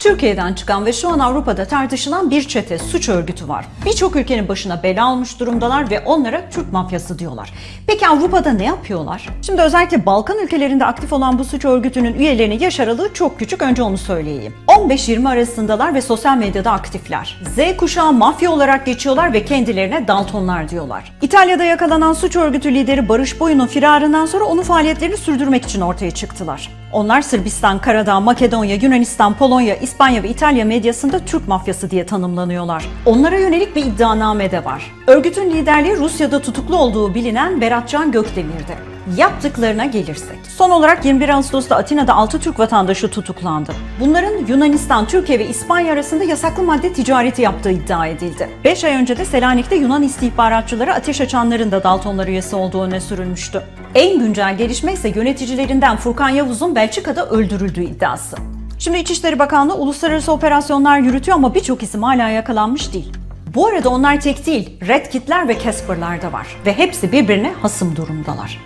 Türkiye'den çıkan ve şu an Avrupa'da tartışılan bir çete suç örgütü var. Birçok ülkenin başına bela almış durumdalar ve onlara Türk mafyası diyorlar. Peki Avrupa'da ne yapıyorlar? Şimdi özellikle Balkan ülkelerinde aktif olan bu suç örgütünün üyelerinin yaş aralığı çok küçük önce onu söyleyeyim. 15-20 arasındalar ve sosyal medyada aktifler. Z kuşağı mafya olarak geçiyorlar ve kendilerine Daltonlar diyorlar. İtalya'da yakalanan suç örgütü lideri Barış Boyun'un firarından sonra onun faaliyetlerini sürdürmek için ortaya çıktılar. Onlar Sırbistan, Karadağ, Makedonya, Yunanistan, Polonya, İspanya ve İtalya medyasında Türk mafyası diye tanımlanıyorlar. Onlara yönelik bir iddianame de var. Örgütün liderliği Rusya'da tutuklu olduğu bilinen Beratcan Gökdemir'di. Yaptıklarına gelirsek. Son olarak 21 Ağustos'ta Atina'da 6 Türk vatandaşı tutuklandı. Bunların Yunanistan, Türkiye ve İspanya arasında yasaklı madde ticareti yaptığı iddia edildi. 5 ay önce de Selanik'te Yunan istihbaratçıları ateş açanların da Daltonlar üyesi olduğu öne sürülmüştü. En güncel gelişme ise yöneticilerinden Furkan Yavuz'un Belçika'da öldürüldüğü iddiası. Şimdi İçişleri Bakanlığı uluslararası operasyonlar yürütüyor ama birçok isim hala yakalanmış değil. Bu arada onlar tek değil, Red Kit'ler ve Casper'lar da var ve hepsi birbirine hasım durumdalar.